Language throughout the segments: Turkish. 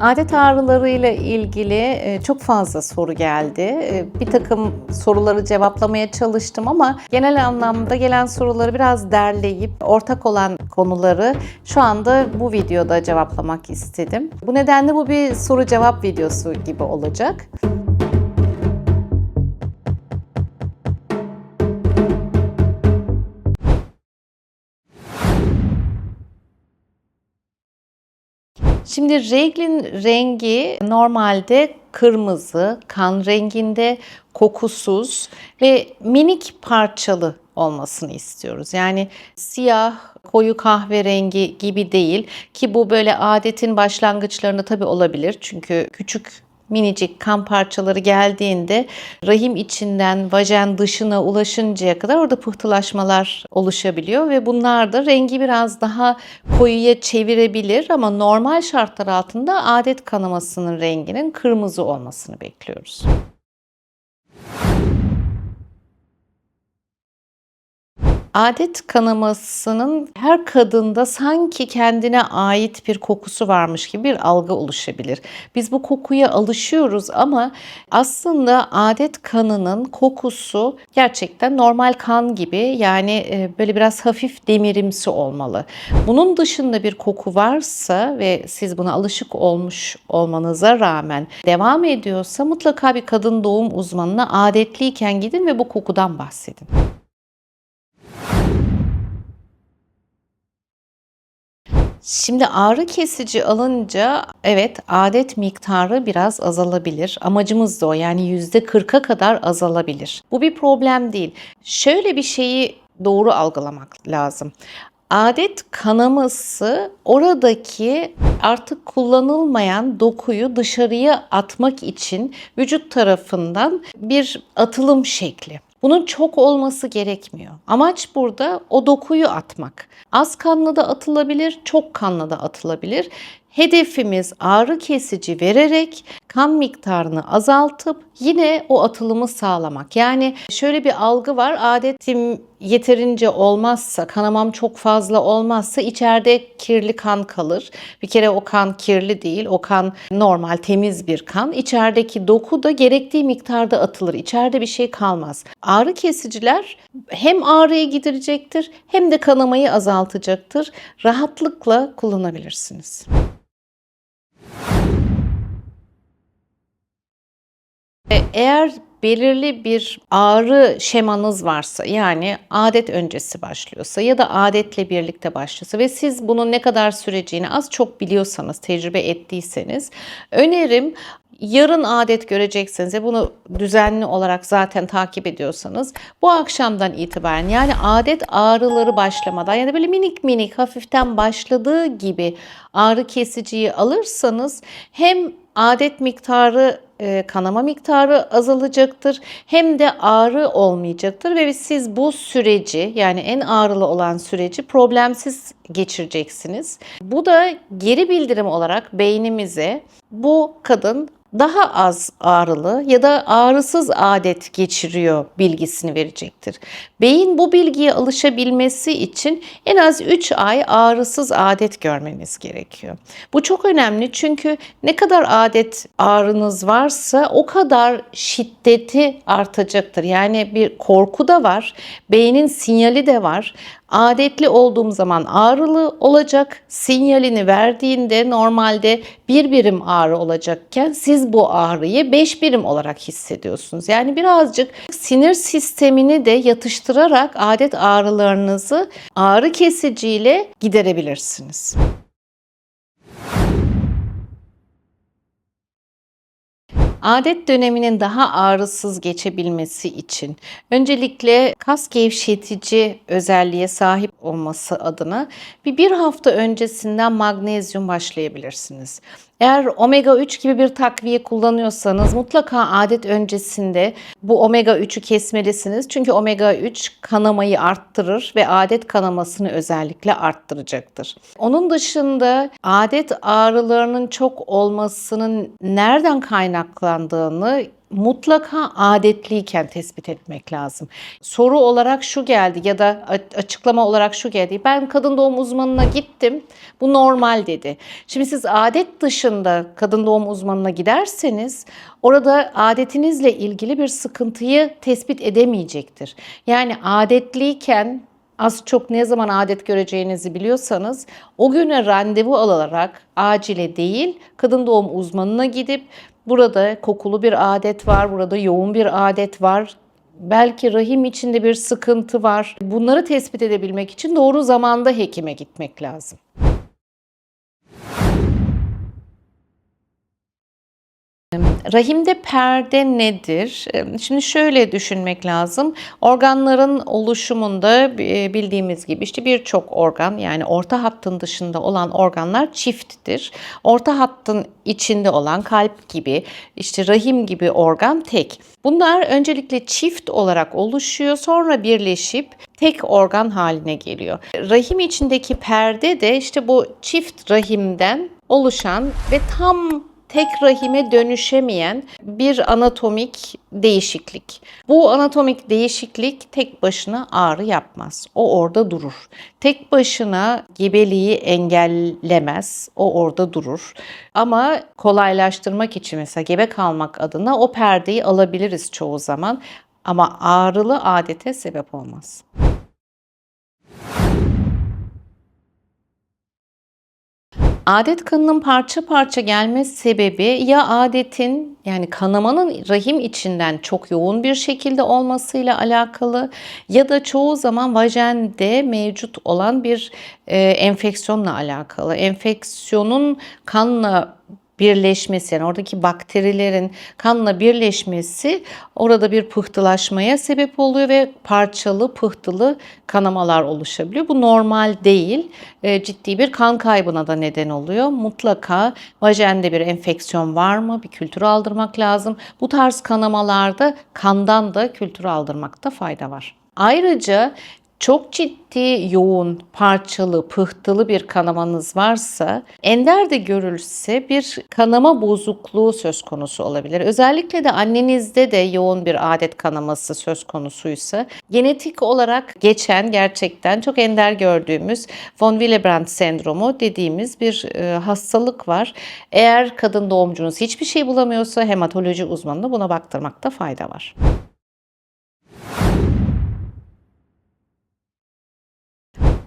Adet ağrılarıyla ilgili e, çok fazla soru geldi. E, Bir takım soruları cevaplamaya çalıştım ama genel anlamda gelen soruları biraz derleyip ortak olan konuları şu anda bu videoda cevaplamak istedim. Bu nedenle bu bir soru cevap videosu gibi olacak. Şimdi reglin rengi normalde kırmızı, kan renginde, kokusuz ve minik parçalı olmasını istiyoruz. Yani siyah, koyu kahverengi gibi değil ki bu böyle adetin başlangıçlarında tabii olabilir. Çünkü küçük minicik kan parçaları geldiğinde rahim içinden vajen dışına ulaşıncaya kadar orada pıhtılaşmalar oluşabiliyor ve bunlar da rengi biraz daha koyuya çevirebilir ama normal şartlar altında adet kanamasının renginin kırmızı olmasını bekliyoruz. Adet kanamasının her kadında sanki kendine ait bir kokusu varmış gibi bir algı oluşabilir. Biz bu kokuya alışıyoruz ama aslında adet kanının kokusu gerçekten normal kan gibi yani e, böyle biraz hafif demirimsi olmalı. Bunun dışında bir koku varsa ve siz buna alışık olmuş olmanıza rağmen devam ediyorsa mutlaka bir kadın doğum uzmanına adetliyken gidin ve bu kokudan bahsedin. Şimdi ağrı kesici alınca evet adet miktarı biraz azalabilir. Amacımız da o yani %40'a kadar azalabilir. Bu bir problem değil. Şöyle bir şeyi doğru algılamak lazım. Adet kanaması oradaki artık kullanılmayan dokuyu dışarıya atmak için vücut tarafından bir atılım şekli. Bunun çok olması gerekmiyor. Amaç burada o dokuyu atmak. Az kanlı da atılabilir, çok kanlı da atılabilir. Hedefimiz ağrı kesici vererek kan miktarını azaltıp yine o atılımı sağlamak. Yani şöyle bir algı var. Adetim yeterince olmazsa, kanamam çok fazla olmazsa içeride kirli kan kalır. Bir kere o kan kirli değil. O kan normal, temiz bir kan. İçerideki doku da gerektiği miktarda atılır. İçeride bir şey kalmaz. Ağrı kesiciler hem ağrıyı giderecektir hem de kanamayı azaltacaktır. Rahatlıkla kullanabilirsiniz. Eğer belirli bir ağrı şemanız varsa yani adet öncesi başlıyorsa ya da adetle birlikte başlıyorsa ve siz bunun ne kadar süreceğini az çok biliyorsanız, tecrübe ettiyseniz önerim yarın adet görecekseniz ve bunu düzenli olarak zaten takip ediyorsanız bu akşamdan itibaren yani adet ağrıları başlamadan ya da böyle minik minik hafiften başladığı gibi ağrı kesiciyi alırsanız hem adet miktarı e, kanama miktarı azalacaktır hem de ağrı olmayacaktır ve siz bu süreci yani en ağrılı olan süreci problemsiz geçireceksiniz. Bu da geri bildirim olarak beynimize bu kadın daha az ağrılı ya da ağrısız adet geçiriyor bilgisini verecektir. Beyin bu bilgiye alışabilmesi için en az 3 ay ağrısız adet görmeniz gerekiyor. Bu çok önemli çünkü ne kadar adet ağrınız varsa o kadar şiddeti artacaktır. Yani bir korku da var, beynin sinyali de var. Adetli olduğum zaman ağrılı olacak. Sinyalini verdiğinde normalde bir birim ağrı olacakken siz bu ağrıyı beş birim olarak hissediyorsunuz. Yani birazcık sinir sistemini de yatıştırarak adet ağrılarınızı ağrı kesiciyle giderebilirsiniz. Adet döneminin daha ağrısız geçebilmesi için öncelikle kas gevşetici özelliğe sahip olması adına bir, bir hafta öncesinden magnezyum başlayabilirsiniz. Eğer omega 3 gibi bir takviye kullanıyorsanız mutlaka adet öncesinde bu omega 3'ü kesmelisiniz. Çünkü omega 3 kanamayı arttırır ve adet kanamasını özellikle arttıracaktır. Onun dışında adet ağrılarının çok olmasının nereden kaynaklandığını mutlaka adetliyken tespit etmek lazım. Soru olarak şu geldi ya da açıklama olarak şu geldi. Ben kadın doğum uzmanına gittim. Bu normal dedi. Şimdi siz adet dışında kadın doğum uzmanına giderseniz orada adetinizle ilgili bir sıkıntıyı tespit edemeyecektir. Yani adetliyken az çok ne zaman adet göreceğinizi biliyorsanız o güne randevu alarak acile değil kadın doğum uzmanına gidip burada kokulu bir adet var, burada yoğun bir adet var. Belki rahim içinde bir sıkıntı var. Bunları tespit edebilmek için doğru zamanda hekime gitmek lazım. Rahimde perde nedir? Şimdi şöyle düşünmek lazım. Organların oluşumunda bildiğimiz gibi işte birçok organ yani orta hattın dışında olan organlar çifttir. Orta hattın içinde olan kalp gibi işte rahim gibi organ tek. Bunlar öncelikle çift olarak oluşuyor sonra birleşip tek organ haline geliyor. Rahim içindeki perde de işte bu çift rahimden oluşan ve tam tek rahime dönüşemeyen bir anatomik değişiklik. Bu anatomik değişiklik tek başına ağrı yapmaz. O orada durur. Tek başına gebeliği engellemez. O orada durur. Ama kolaylaştırmak için mesela gebe kalmak adına o perdeyi alabiliriz çoğu zaman. Ama ağrılı adete sebep olmaz. Adet kanının parça parça gelme sebebi ya adetin yani kanamanın rahim içinden çok yoğun bir şekilde olmasıyla alakalı ya da çoğu zaman vajende mevcut olan bir e, enfeksiyonla alakalı. Enfeksiyonun kanla birleşmesi yani oradaki bakterilerin kanla birleşmesi orada bir pıhtılaşmaya sebep oluyor ve parçalı pıhtılı kanamalar oluşabiliyor. Bu normal değil. E, ciddi bir kan kaybına da neden oluyor. Mutlaka vajende bir enfeksiyon var mı? Bir kültür aldırmak lazım. Bu tarz kanamalarda kandan da kültür aldırmakta fayda var. Ayrıca çok ciddi, yoğun, parçalı, pıhtılı bir kanamanız varsa ender de görülse bir kanama bozukluğu söz konusu olabilir. Özellikle de annenizde de yoğun bir adet kanaması söz konusuysa genetik olarak geçen gerçekten çok ender gördüğümüz von Willebrand sendromu dediğimiz bir e, hastalık var. Eğer kadın doğumcunuz hiçbir şey bulamıyorsa hematoloji uzmanına buna baktırmakta fayda var.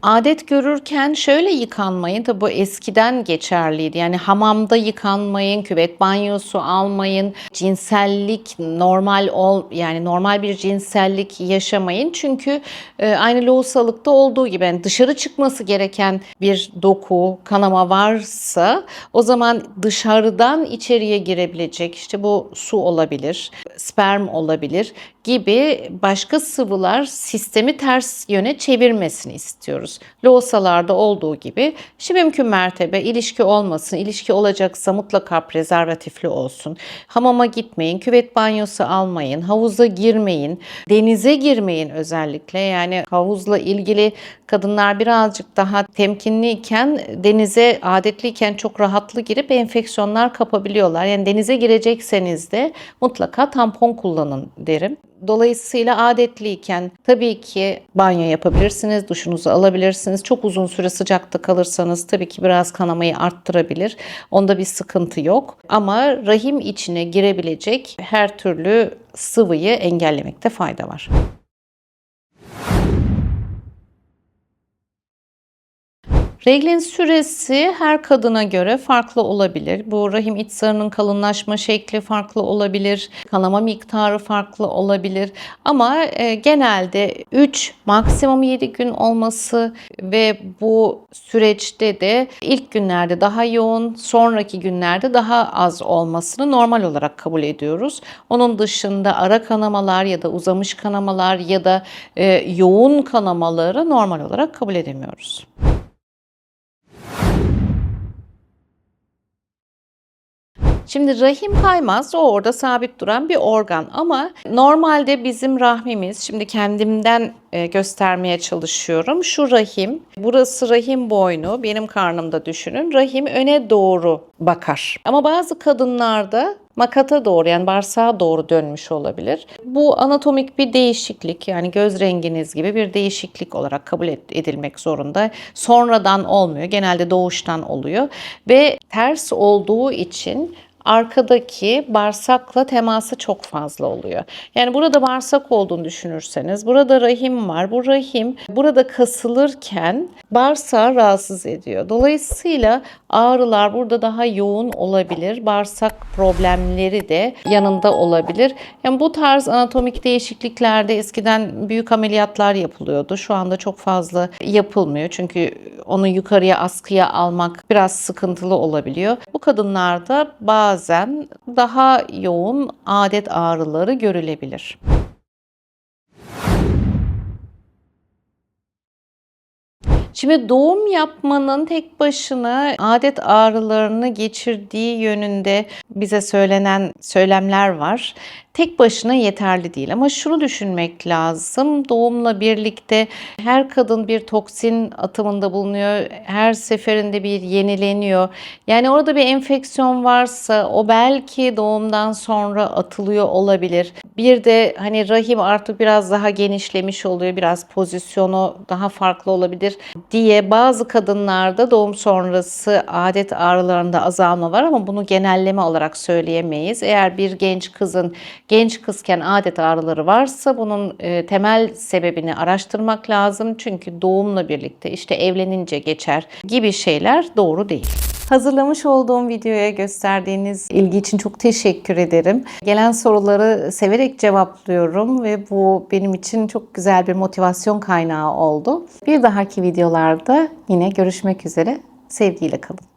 Adet görürken şöyle yıkanmayın. Tabi bu eskiden geçerliydi. Yani hamamda yıkanmayın, küvet banyosu almayın, cinsellik normal ol yani normal bir cinsellik yaşamayın. Çünkü e, aynı lohusalıkta olduğu gibi yani dışarı çıkması gereken bir doku, kanama varsa o zaman dışarıdan içeriye girebilecek işte bu su olabilir, sperm olabilir gibi başka sıvılar sistemi ters yöne çevirmesini istiyoruz. Loğusalarda olduğu gibi işte mümkün mertebe ilişki olmasın. İlişki olacaksa mutlaka prezervatifli olsun. Hamama gitmeyin, küvet banyosu almayın, havuza girmeyin, denize girmeyin özellikle. Yani havuzla ilgili kadınlar birazcık daha temkinliyken denize adetliyken çok rahatlı girip enfeksiyonlar kapabiliyorlar. Yani denize girecekseniz de mutlaka tampon kullanın derim. Dolayısıyla adetliyken tabii ki banyo yapabilirsiniz, duşunuzu alabilirsiniz. Çok uzun süre sıcakta kalırsanız tabii ki biraz kanamayı arttırabilir. Onda bir sıkıntı yok. Ama rahim içine girebilecek her türlü sıvıyı engellemekte fayda var. Reglin süresi her kadına göre farklı olabilir. Bu rahim iç zarının kalınlaşma şekli farklı olabilir. Kanama miktarı farklı olabilir. Ama e, genelde 3 maksimum 7 gün olması ve bu süreçte de ilk günlerde daha yoğun, sonraki günlerde daha az olmasını normal olarak kabul ediyoruz. Onun dışında ara kanamalar ya da uzamış kanamalar ya da e, yoğun kanamaları normal olarak kabul edemiyoruz. Şimdi rahim kaymaz, o orada sabit duran bir organ ama normalde bizim rahmimiz, şimdi kendimden e, göstermeye çalışıyorum. Şu rahim, burası rahim boynu, benim karnımda düşünün. Rahim öne doğru bakar. Ama bazı kadınlarda makata doğru yani bağırsağa doğru dönmüş olabilir. Bu anatomik bir değişiklik yani göz renginiz gibi bir değişiklik olarak kabul edilmek zorunda. Sonradan olmuyor. Genelde doğuştan oluyor ve ters olduğu için arkadaki bağırsakla teması çok fazla oluyor. Yani burada bağırsak olduğunu düşünürseniz burada rahim var. Bu rahim burada kasılırken bağırsağı rahatsız ediyor. Dolayısıyla ağrılar burada daha yoğun olabilir. Bağırsak problemleri de yanında olabilir. Yani bu tarz anatomik değişikliklerde eskiden büyük ameliyatlar yapılıyordu. Şu anda çok fazla yapılmıyor. Çünkü onu yukarıya askıya almak biraz sıkıntılı olabiliyor. Bu kadınlarda bazen daha yoğun adet ağrıları görülebilir. Şimdi doğum yapmanın tek başına adet ağrılarını geçirdiği yönünde bize söylenen söylemler var. Tek başına yeterli değil ama şunu düşünmek lazım. Doğumla birlikte her kadın bir toksin atımında bulunuyor. Her seferinde bir yenileniyor. Yani orada bir enfeksiyon varsa o belki doğumdan sonra atılıyor olabilir. Bir de hani rahim artık biraz daha genişlemiş oluyor. Biraz pozisyonu daha farklı olabilir diye bazı kadınlarda doğum sonrası adet ağrılarında azalma var ama bunu genelleme olarak söyleyemeyiz. Eğer bir genç kızın genç kızken adet ağrıları varsa bunun e, temel sebebini araştırmak lazım. Çünkü doğumla birlikte işte evlenince geçer gibi şeyler doğru değil. Hazırlamış olduğum videoya gösterdiğiniz ilgi için çok teşekkür ederim. Gelen soruları severek cevaplıyorum ve bu benim için çok güzel bir motivasyon kaynağı oldu. Bir dahaki videolarda yine görüşmek üzere. Sevgiyle kalın.